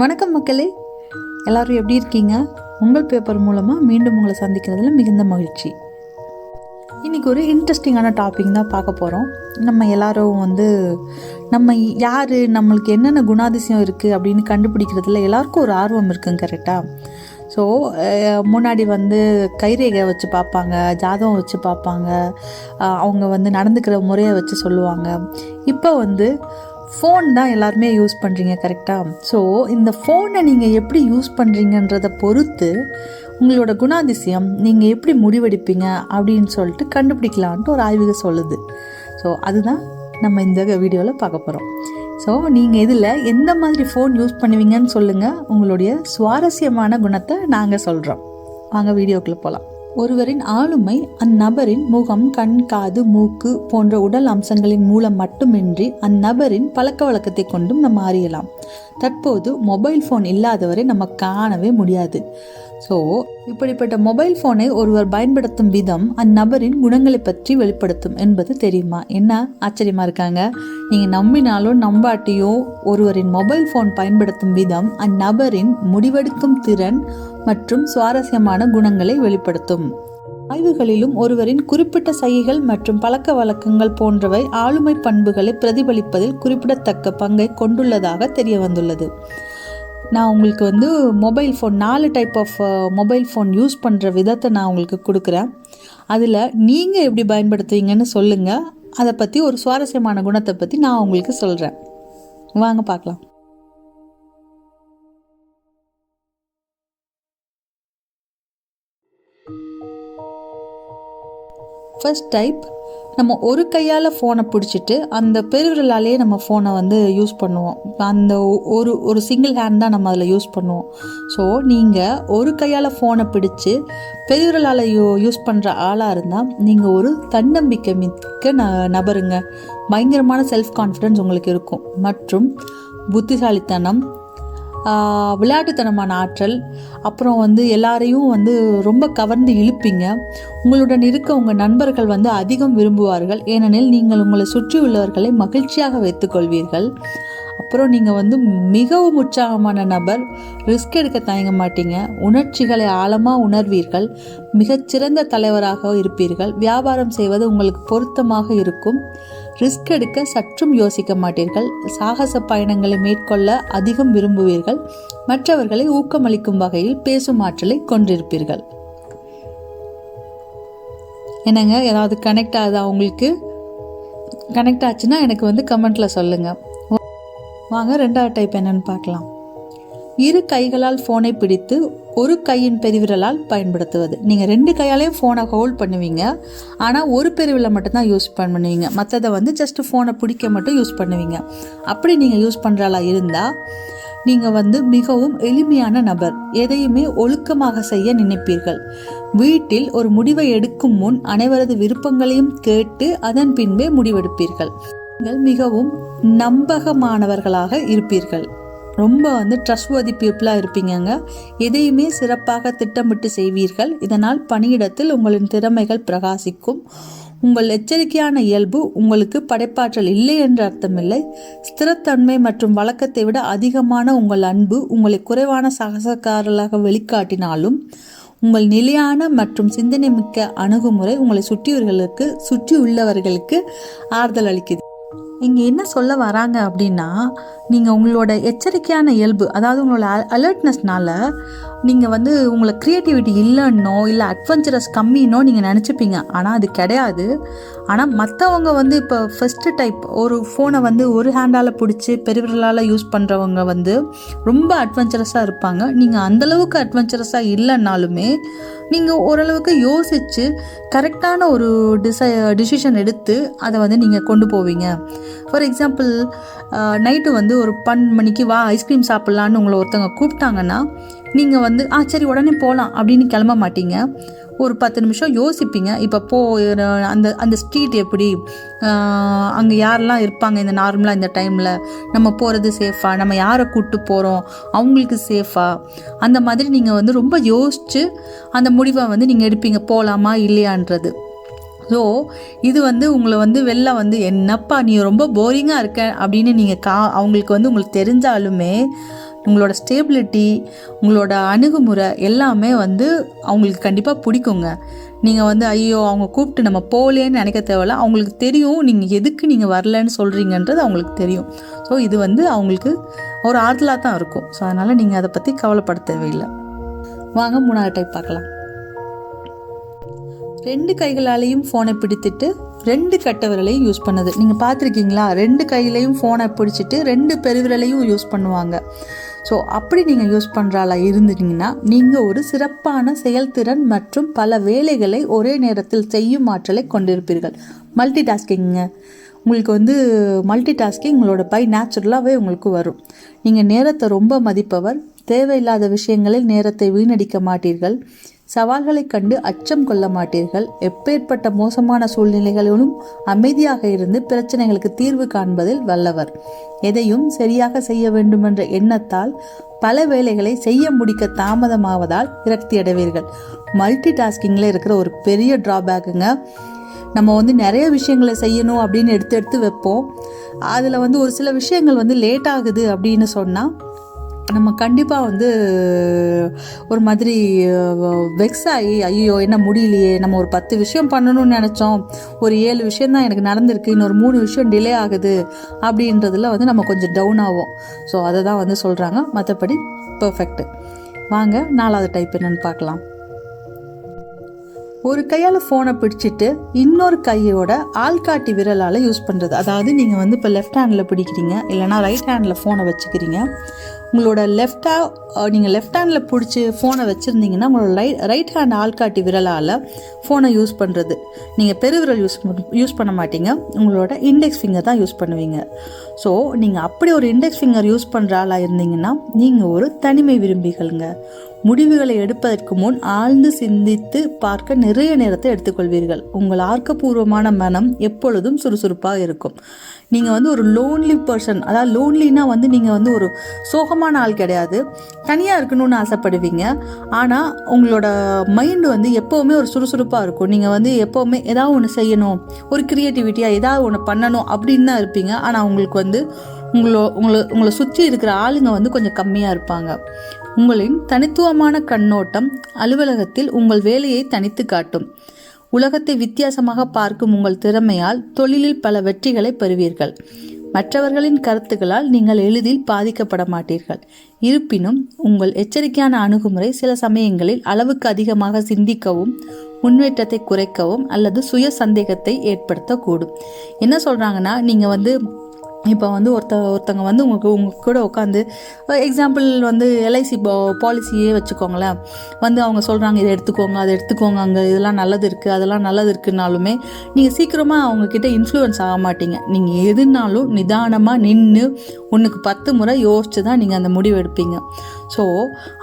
வணக்கம் மக்களே. எல்லாரும் எப்படி இருக்கீங்க? உங்கள் பேப்பர் மூலமாக மீண்டும் உங்களை சந்திக்கிறதுல மிகுந்த மகிழ்ச்சி. இன்றைக்கி ஒரு இன்ட்ரெஸ்டிங்கான டாபிக் தான் பார்க்க போகிறோம் நம்ம எல்லாரும் வந்து நம்ம யார் நம்மளுக்கு என்னென்ன குணாதிசயம் இருக்குது அப்படின்னு கண்டுபிடிக்கிறதுல எல்லாருக்கும் ஒரு ஆர்வம் இருக்குங்க கரெக்டாக ஸோ முன்னாடி வந்து கைரேகை வச்சு பார்ப்பாங்க ஜாதகம் வச்சு பார்ப்பாங்க அவங்க வந்து நடந்துக்கிற முறையை வச்சு சொல்லுவாங்க. இப்போ வந்து ஃபோன் தான் எல்லாருமே யூஸ் பண்ணுறீங்க கரெக்டாக ஸோ இந்த ஃபோனை நீங்கள் எப்படி யூஸ் பண்ணுறீங்கன்றதை பொறுத்து உங்களோட குணாதிசயம் நீங்கள் எப்படி முடிவெடுப்பீங்க அப்படின்னு சொல்லிட்டு கண்டுபிடிக்கலான்ட்டு ஒரு ஆய்வுக சொல்லுது. ஸோ அதுதான் நம்ம இந்த வீடியோவில் பார்க்க போகிறோம் ஸோ நீங்கள் இதில் எந்த மாதிரி ஃபோன் யூஸ் பண்ணுவீங்கன்னு சொல்லுங்கள் உங்களுடைய சுவாரஸ்யமான குணத்தை நாங்கள் சொல்கிறோம் வாங்க வீடியோக்குள்ளே போகலாம் ஒருவரின் ஆளுமை அந்நபரின் முகம் கண் காது மூக்கு போன்ற உடல் அம்சங்களின் மூலம் மட்டுமின்றி அந்நபரின் பழக்க வழக்கத்தை கொண்டும் நம்ம அறியலாம். தற்போது மொபைல் ஃபோன் இல்லாதவரை நம்ம காணவே முடியாது. ஸோ இப்படிப்பட்ட மொபைல் ஃபோனை ஒருவர் பயன்படுத்தும் விதம் அந்நபரின் குணங்களை பற்றி வெளிப்படுத்தும் என்பது தெரியுமா? என்ன? ஆச்சரியமாக இருக்காங்க. நீங்கள் நம்பினாலும் நம்பாட்டியோ ஒருவரின் மொபைல் ஃபோன் பயன்படுத்தும் விதம் அந்நபரின் முடிவெடுக்கும் திறன் மற்றும் சுவாரஸ்யமான குணங்களை வெளிப்படுத்தும். ஆய்வுகளிலும் ஒருவரின் குறிப்பிட்ட சைகைகள் மற்றும் பழக்க வழக்கங்கள் போன்றவை ஆளுமை பண்புகளை பிரதிபலிப்பதில் குறிப்பிடத்தக்க பங்கை கொண்டுள்ளதாக தெரிய வந்துள்ளது நான் உங்களுக்கு வந்து மொபைல் ஃபோன் நாலு type of mobile phone use பண்ணுற விதத்தை நான் உங்களுக்கு கொடுக்குறேன். அதில் நீங்கள் எப்படி பயன்படுத்துவீங்கன்னு சொல்லுங்கள் அதை பற்றி ஒரு சுவாரஸ்யமான குணத்தை பற்றி நான் உங்களுக்கு சொல்கிறேன் வாங்க பார்க்கலாம். ஃபர்ஸ்ட் டைப் நம்ம ஒரு கையால் ஃபோனை பிடிச்சிட்டு அந்த பெருவிரலாலேயே நம்ம ஃபோனை வந்து யூஸ் பண்ணுவோம். அந்த ஒ- ஒரு ஒரு சிங்கிள் ஹேண்ட் தான் நம்ம அதில் யூஸ் பண்ணுவோம். ஸோ நீங்கள் ஒரு கையால் ஃபோனை பிடிச்சி பெருவிரலால் யூ யூஸ் பண்ணுற ஆளாக இருந்தால் நீங்கள் ஒரு தன்னம்பிக்கை மிக்க ந நபருங்க. பயங்கரமான செல்ஃப் கான்ஃபிடன்ஸ் உங்களுக்கு இருக்கும். மற்றும் புத்திசாலித்தனம் விளையாட்டுத்தனமான ஆற்றல். அப்புறம் வந்து எல்லாரையும் வந்து ரொம்ப கவர்ந்து இழுப்பீங்க. உங்களுடன் இருக்க உங்கள் நண்பர்கள் வந்து அதிகம் விரும்புவார்கள். ஏனெனில் நீங்கள் உங்களை சுற்றியுள்ளவர்களை மகிழ்ச்சியாக வைத்துக்கொள்வீர்கள். அப்புறம் நீங்கள் வந்து மிகவும் உற்சாகமான நபர். ரிஸ்க் எடுக்க தயங்க மாட்டீங்க. உணர்ச்சிகளை ஆழமாக உணர்வீர்கள். மிகச்சிறந்த தலைவராக இருப்பீர்கள். வியாபாரம் செய்வது உங்களுக்கு பொருத்தமாக இருக்கும். ரிஸ்க் எடுக்க சற்றும் யோசிக்க மாட்டீர்கள். சாகச பயணங்களை மேற்கொள்ள அதிகம் விரும்புவீர்கள். மற்றவர்களை ஊக்கமளிக்கும் வகையில் பேசும் ஆற்றலை கொண்டிருப்பீர்கள். என்னங்க ஏதாவது கனெக்ட் ஆகுதா உங்களுக்கு? கனெக்ட் ஆச்சுன்னா எனக்கு வந்து கமெண்ட்டில் சொல்லுங்கள் வாங்க ரெண்டாவது டைப் என்னன்னு பார்க்கலாம். இரு கைகளால் ஃபோனை பிடித்து ஒரு கையின் பெருவிரலால் பயன்படுத்துவது. நீங்கள் ரெண்டு கையாலேயும் ஃபோனை ஹோல்ட் பண்ணுவீங்க. ஆனால் ஒரு பெருவிரலை மட்டும்தான் யூஸ் பண்ணுவீங்க. மற்றதை வந்து ஜஸ்ட் ஃபோனை பிடிக்க மட்டும் யூஸ் பண்ணுவீங்க. அப்படி நீங்கள் யூஸ் பண்ணுறாளா இருந்தால் நீங்கள் வந்து மிகவும் எளிமையான நபர். எதையுமே ஒழுக்கமாக செய்ய நினைப்பீர்கள். வீட்டில் ஒரு முடிவை எடுக்கும் முன் அனைவரது விருப்பங்களையும் கேட்டு அதன் பின்பே முடிவெடுப்பீர்கள். நீங்கள் மிகவும் நம்பகமானவர்களாக இருப்பீர்கள். ரொம்ப வந்து ட்ரஸ்ட்வர்தி பீப்புளாக இருப்பீங்கங்க. எதையுமே சிறப்பாக திட்டமிட்டு செய்வீர்கள். இதனால் பணியிடத்தில் உங்களின் திறமைகள் பிரகாசிக்கும். உங்கள் எச்சரிக்கையான இயல்பு உங்களுக்கு படைப்பாற்றல் இல்லை என்று அர்த்தமில்லை. ஸ்திரத்தன்மை மற்றும் வழக்கத்தை விட அதிகமான உங்கள் அன்பு உங்களை குறைவான சகசக்காரர்களாக வெளிக்காட்டினாலும் உங்கள் நிலையான மற்றும் சிந்தனை மிக்க அணுகுமுறை உங்களை சுற்றியவர்களுக்கு சுற்றி உள்ளவர்களுக்கு ஆறுதல் அளிக்குது இங்கே என்ன சொல்ல வராங்க அப்படின்னா நீங்கள் உங்களோட எச்சரிக்கையான இயல்பு அதாவது உங்களோட அலர்ட்னஸ்னால நீங்கள் வந்து உங்களை க்ரியேட்டிவிட்டி இல்லைன்னோ இல்லை அட்வென்ச்சரஸ் கம்மின்னோ நீங்கள் நினச்சிப்பீங்க. ஆனால் அது கிடையாது. ஆனால் மற்றவங்க வந்து இப்போ ஃபஸ்ட்டு டைப் ஒரு ஃபோனை வந்து ஒரு ஹேண்டால் பிடிச்சி பெருவிரலால் யூஸ் பண்ணுறவங்க வந்து ரொம்ப அட்வென்ச்சரஸாக இருப்பாங்க. நீங்கள் அந்தளவுக்கு அட்வென்ச்சரஸாக இல்லைன்னாலுமே நீங்கள் ஓரளவுக்கு யோசித்து கரெக்டான ஒரு டிசை டிசிஷன் எடுத்து அதை வந்து நீங்கள் கொண்டு போவீங்க. ஃபார் எக்ஸாம்பிள் நைட்டு வந்து ஒரு பன்னெண்டு மணிக்கு வா ஐஸ்கிரீம் சாப்பிட்லான்னு உங்களை ஒருத்தவங்க கூப்பிட்டாங்கன்னா நீங்கள் வந்து ஆ சரி உடனே போகலாம் அப்படின்னு கிளம்ப மாட்டீங்க. ஒரு பத்து நிமிஷம் யோசிப்பீங்க. இப்போ போ அந்த அந்த ஸ்ட்ரீட் எப்படி? அங்கே யாரெல்லாம் இருப்பாங்க இந்த நார்மலாக இந்த டைமில்? நம்ம போகிறது சேஃபாக நம்ம யாரை கூப்பிட்டு போகிறோம் அவங்களுக்கு சேஃபாக அந்த மாதிரி நீங்கள் வந்து ரொம்ப யோசித்து அந்த முடிவை வந்து நீங்கள் எடுப்பீங்க. போகலாமா இல்லையான்றது. ஸோ இது வந்து உங்களை வந்து வெளில வந்து என்னப்பா நீ ரொம்ப போரிங்காக இருக்க அப்படின்னு நீங்கள் கா அவங்களுக்கு வந்து உங்களுக்கு தெரிஞ்சாலுமே உங்களோட ஸ்டேபிலிட்டி உங்களோட அணுகுமுறை எல்லாமே வந்து அவங்களுக்கு கண்டிப்பாக பிடிக்குங்க. நீங்கள் வந்து ஐயோ அவங்க கூப்பிட்டு நம்ம போகலேன்னு நினைக்க தேவையில்ல. அவங்களுக்கு தெரியும் நீங்கள் எதுக்கு நீங்கள் வரலன்னு சொல்கிறீங்கன்றது அவங்களுக்கு தெரியும். ஸோ இது வந்து அவங்களுக்கு ஒரு ஆறுதலாக தான் இருக்கும். ஸோ அதனால் நீங்கள் அதை பற்றி கவலைப்பட தேவையில்லை. வாங்க மூணாவது டைப் பார்க்கலாம். ரெண்டு கைகளாலேயும் ஃபோனை பிடித்துட்டு ரெண்டு கட்ட விரலையும் யூஸ் பண்ணுது. நீங்கள் பார்த்துருக்கீங்களா? ரெண்டு கையிலையும் ஃபோனை பிடிச்சிட்டு ரெண்டு பெருவிரலையும் யூஸ் பண்ணுவாங்க. ஸோ அப்படி நீங்கள் யூஸ் பண்ணுறாளா இருந்துட்டீங்கன்னா நீங்கள் ஒரு சிறப்பான செயல்திறன் மற்றும் பல வேலைகளை ஒரே நேரத்தில் செய்யும் ஆற்றலை கொண்டிருப்பீர்கள். மல்டி டாஸ்கிங்க உங்களுக்கு வந்து மல்டி டாஸ்கிங் உங்களோட பை நேச்சுரலாகவே உங்களுக்கு வரும். நீங்கள் நேரத்தை ரொம்ப மதிப்பவர் தேவையில்லாத விஷயங்களில் நேரத்தை வீணடிக்க மாட்டீர்கள். சவால்களைக் கண்டு அச்சம் கொள்ள மாட்டீர்கள். எப்பேற்பட்ட மோசமான சூழ்நிலைகளிலும் அமைதியாக இருந்து பிரச்சனைகளுக்கு தீர்வு காண்பதில் வல்லவர். எதையும் சரியாக செய்ய வேண்டுமென்ற எண்ணத்தால் பல வேலைகளை செய்ய முடிக்க தாமதமாவதால் விரக்தி அடைவீர்கள். மல்டி டாஸ்கிங்கில் இருக்கிற ஒரு பெரிய ட்ராபேக்குங்க. நம்ம வந்து நிறைய விஷயங்களை செய்யணும் அப்படின்னு எடுத்து எடுத்து வைப்போம். அதில் வந்து ஒரு சில விஷயங்கள் வந்து லேட் ஆகுது அப்படின்னு சொன்னால் நம்ம கண்டிப்பாக வந்து ஒரு மாதிரி வெக்ஸ் ஆகி ஐயோ என்ன முடியலையே நம்ம ஒரு பத்து விஷயம் பண்ணணும்னு நினச்சோம். ஒரு ஏழு விஷயம் தான் எனக்கு நடந்திருக்கு இன்னொரு மூணு விஷயம் டிலே ஆகுது அப்படின்றதுல வந்து நம்ம கொஞ்சம் டவுன் ஆகும் ஸோ அதை தான் வந்து சொல்கிறாங்க மற்றபடி பர்ஃபெக்ட்டு வாங்க நாலாவது டைப் என்னென்னு பார்க்கலாம். ஒரு கையால் ஃபோனை பிடிச்சிட்டு இன்னொரு கையோட ஆள்காட்டி விரலால் யூஸ் பண்ணுறது அதாவது நீங்கள் வந்து இப்போ லெஃப்ட் ஹேண்டில் பிடிக்கிறீங்க இல்லைனா ரைட் ஹேண்டில் ஃபோனை வச்சுக்கிறீங்க. உங்களோட லெஃப்டாக நீங்கள் லெஃப்ட் ஹேண்டில் பிடிச்சி ஃபோனை வச்சுருந்தீங்கன்னா உங்களோட ரைட் ரைட் ஹேண்ட் ஆள்காட்டி விரலால் ஃபோனை யூஸ் பண்ணுறது நீங்கள் பெருவிரல் யூஸ் யூஸ் பண்ண மாட்டீங்க. உங்களோட இண்டெக்ஸ் ஃபிங்கர் தான் யூஸ் பண்ணுவீங்க. ஸோ நீங்கள் அப்படி ஒரு இண்டெக்ஸ் ஃபிங்கர் யூஸ் பண்ணுற ஆளாக இருந்தீங்கன்னா நீங்கள் ஒரு தனிமை விரும்பிகளுங்க. முடிவுகளை எடுப்பதற்கு முன் ஆழ்ந்து சிந்தித்து பார்க்க நிறைய நேரத்தை எடுத்துக்கொள்வீர்கள். உங்கள் ஆர்க்கப்பூர்வமான மனம் எப்பொழுதும் சுறுசுறுப்பாக இருக்கும். நீங்கள் வந்து ஒரு லோன்லி பர்சன் அதாவது லோன்லினா வந்து நீங்கள் வந்து ஒரு சோகமான ஆள் கிடையாது. தனியாக இருக்கணும்னு ஆசைப்படுவீங்க. ஆனால் உங்களோட மைண்டு வந்து எப்போவுமே ஒரு சுறுசுறுப்பாக இருக்கும். நீங்கள் வந்து எப்போவுமே ஏதாவது ஒன்று செய்யணும் ஒரு க்ரியேட்டிவிட்டியாக ஏதாவது ஒன்று பண்ணணும் அப்படின்னு தான் இருப்பீங்க. ஆனால் உங்களுக்கு வந்து உங்களோ உங்களை உங்களை சுற்றி இருக்கிற ஆளுங்க வந்து கொஞ்சம் கம்மியாக இருப்பாங்க. உங்களின் தனித்துவமான கண்ணோட்டம் அலுவலகத்தில் உங்கள் வேலையை தனித்து காட்டும். உலகத்தை வித்தியாசமாக பார்க்கும் உங்கள் திறமையால் தொழிலில் பல வெற்றிகளை பெறுவீர்கள். மற்றவர்களின் கருத்துக்களால் நீங்கள் எளிதில் பாதிக்கப்பட மாட்டீர்கள். இருப்பினும் உங்கள் எச்சரிக்கையான அணுகுமுறை சில சமயங்களில் அளவுக்கு அதிகமாக சிந்திக்கவும் முன்னேற்றத்தை குறைக்கவும் அல்லது சுய சந்தேகத்தை ஏற்படுத்தக்கூடும். என்ன சொல்கிறாங்கன்னா நீங்கள் வந்து இப்போ வந்து ஒருத்த ஒருத்தங்க வந்து உங்களுக்கு உங்கள் கூட உட்காந்து எக்ஸாம்பிள் வந்து எல்ஐசி பாலிசியே வச்சுக்கோங்களேன். வந்து அவங்க சொல்கிறாங்க இதை எடுத்துக்கோங்க அதை எடுத்துக்கோங்க அங்கே இதெல்லாம் நல்லது இருக்குது அதெல்லாம் நல்லது இருக்குனாலுமே நீங்கள் சீக்கிரமாக அவங்கக்கிட்ட இன்ஃப்ளூயன்ஸ் ஆக மாட்டீங்க. நீங்கள் எதுனாலும் நிதானமாக நின்று ஒன்றுக்கு பத்து முறை யோசித்து தான் நீங்கள் அந்த முடிவு எடுப்பீங்க. ஸோ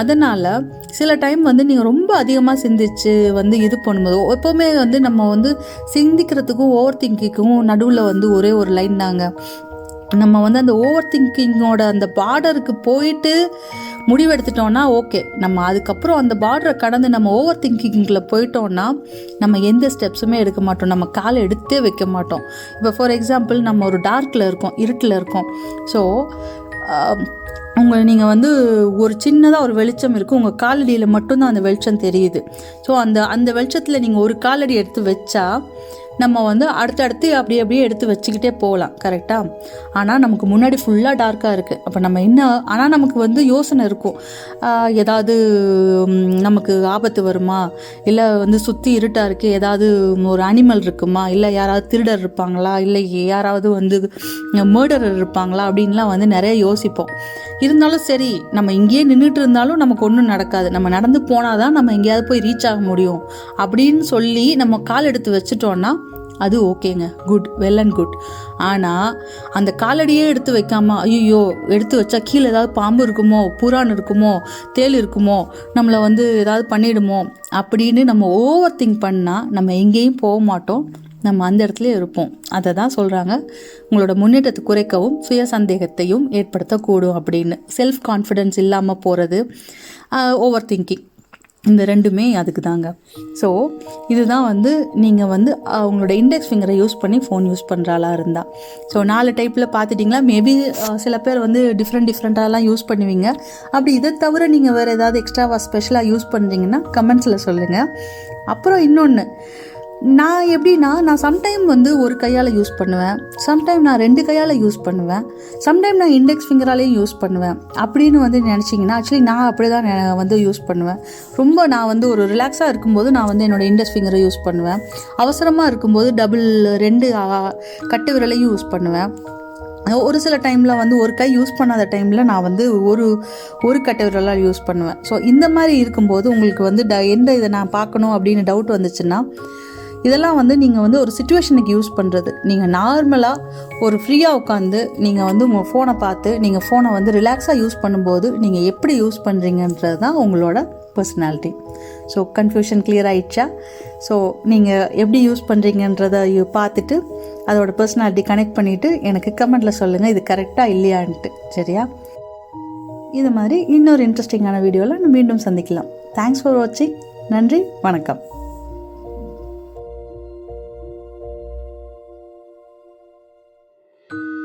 அதனால் சில டைம் வந்து நீங்கள் ரொம்ப அதிகமாக சிந்திச்சு வந்து இது பண்ணும்போது எப்போவுமே வந்து நம்ம வந்து சிந்திக்கிறதுக்கும் ஓவர் திங்கிங்க்கும் நடுவில் வந்து ஒரே ஒரு லைன் தாங்க. நம்ம வந்து அந்த ஓவர் திங்கிங்கோட அந்த பார்டருக்கு போயிட்டு முடிவெடுத்துட்டோம்னா ஓகே நம்ம அதுக்கப்புறம் அந்த பார்டரை கடந்து நம்ம ஓவர் திங்கிங்கில் போயிட்டோம்னா நம்ம எந்த ஸ்டெப்ஸுமே எடுக்க மாட்டோம். நம்ம காலை எடுத்தே வைக்க மாட்டோம். இப்போ ஃபார் எக்ஸாம்பிள் நம்ம ஒரு டார்க்கில் இருக்கோம் இருட்டில் இருக்கோம். ஸோ um, உங்கள் நீங்கள் வந்து ஒரு சின்னதாக ஒரு வெளிச்சம் இருக்குது உங்கள் காலடியில் மட்டும்தான் அந்த வெளிச்சம் தெரியுது. ஸோ அந்த அந்த வெளிச்சத்தில் நீங்கள் ஒரு காலடி எடுத்து வச்சா நம்ம வந்து அடுத்தடுத்து அப்படியே அப்படியே எடுத்து வச்சுக்கிட்டே போகலாம் கரெக்டாக ஆனால் நமக்கு முன்னாடி ஃபுல்லாக டார்க்காக இருக்குது அப்போ நம்ம என்ன ஆனால் நமக்கு வந்து யோசனை இருக்கும். ஏதாவது நமக்கு ஆபத்து வருமா? இல்லை வந்து சுற்றி இருட்டாக இருக்குது ஏதாவது ஒரு அனிமல் இருக்குமா? இல்லை யாராவது திருடர் இருப்பாங்களா? இல்லை யாராவது வந்து மர்டரர் இருப்பாங்களா? அப்படின்லாம் வந்து நிறைய யோசிப்போம். இருந்தாலும் சரி நம்ம இங்கேயே நின்றுட்டு இருந்தாலும் நமக்கு ஒன்றும் நடக்காது. நம்ம நடந்து போனால் தான் நம்ம எங்கேயாவது போய் ரீச் ஆக முடியும். அப்படின்னு சொல்லி நம்ம கால் எடுத்து வச்சுட்டோன்னா அது ஓகேங்க. குட் வெல் அண்ட் குட் ஆனால் அந்த காலடியே எடுத்து வைக்காம ஐயோ எடுத்து வச்சா கீழே ஏதாவது பாம்பு இருக்குமோ புறான் இருக்குமோ தேள் இருக்குமோ நம்மளை வந்து ஏதாவது பண்ணிடுமோ அப்படின்னு நம்ம ஓவர் திங்க் பண்ணால் நம்ம எங்கேயும் போக மாட்டோம். நம்ம அந்த இடத்துல இருப்போம். அதை தான் சொல்கிறாங்க உங்களோட முன்னேற்றத்தை குறைக்கவும் சுய சந்தேகத்தையும் ஏற்படுத்தக்கூடும் அப்படின்னு. செல்ஃப் கான்ஃபிடென்ஸ் இல்லாமல் போகிறது ஓவர் திங்கிங் இந்த ரெண்டுமே அதுக்கு தாங்க ஸோ இதுதான் வந்து நீங்கள் வந்து அவங்களோட இண்டெக்ஸ் ஃபிங்கரை யூஸ் பண்ணி ஃபோன் யூஸ் பண்ணுறாளா இருந்தால் ஸோ நாலு டைப்பில் பார்த்துட்டிங்களா மேபி சில பேர் வந்து டிஃப்ரெண்ட் டிஃப்ரெண்ட்டாலாம் யூஸ் பண்ணுவீங்க. அப்படி இதை தவிர நீங்கள் வேறு ஏதாவது எக்ஸ்ட்ராவாக ஸ்பெஷலாக யூஸ் பண்ணுறீங்கன்னா கமெண்ட்ஸில் சொல்லுங்கள் அப்புறம் இன்னொன்று நான் எப்படின்னா நான் சம்டைம் வந்து ஒரு கையால் யூஸ் பண்ணுவேன். சம்டைம் நான் ரெண்டு கையால் யூஸ் பண்ணுவேன். சம்டைம் நான் இண்டெக்ஸ் ஃபிங்கராலையும் யூஸ் பண்ணுவேன். அப்படின்னு வந்து நினச்சிங்கன்னா ஆக்சுவலி நான் அப்படி தான் வந்து யூஸ் பண்ணுவேன். ரொம்ப நான் வந்து ஒரு ரிலாக்ஸாக இருக்கும்போது நான் வந்து என்னோட இண்டெக்ஸ் ஃபிங்கரை யூஸ் பண்ணுவேன். அவசரமாக இருக்கும்போது டபுள் ரெண்டு கட்டு விரலையும் யூஸ் பண்ணுவேன். ஒரு சில டைமில் வந்து ஒரு கை யூஸ் பண்ணாத டைமில் நான் வந்து ஒரு ஒரு கட்டை விரலால் யூஸ் பண்ணுவேன். ஸோ இந்த மாதிரி இருக்கும்போது உங்களுக்கு வந்து ட எந்த இதை நான் பார்க்கணும் அப்படின்னு டவுட் வந்துச்சுன்னா இதெல்லாம் வந்து நீங்கள் வந்து ஒரு சுச்சுவேஷனுக்கு யூஸ் பண்ணுறது நீங்கள் நார்மலாக ஒரு ஃப்ரீயாக உட்காந்து நீங்கள் வந்து உங்கள் ஃபோனை பார்த்து நீங்கள் ஃபோனை வந்து ரிலாக்ஸாக யூஸ் பண்ணும்போது நீங்கள் எப்படி யூஸ் பண்ணுறீங்கன்றது தான் உங்களோட பர்சனாலிட்டி ஸோ கன்ஃபியூஷன் கிளியர் ஆயிடுச்சா? ஸோ நீங்கள் எப்படி யூஸ் பண்ணுறீங்கன்றதை பார்த்துட்டு அதோட பர்சனாலிட்டி கனெக்ட் பண்ணிவிட்டு எனக்கு கமெண்ட்டில் சொல்லுங்கள் இது கரெக்டாக இல்லையான்ட்டு. சரியா? இது மாதிரி இன்னொரு இன்ட்ரெஸ்டிங்கான வீடியோவில் மீண்டும் சந்திக்கலாம். தேங்க்ஸ் ஃபார் வாட்சிங் நன்றி வணக்கம்.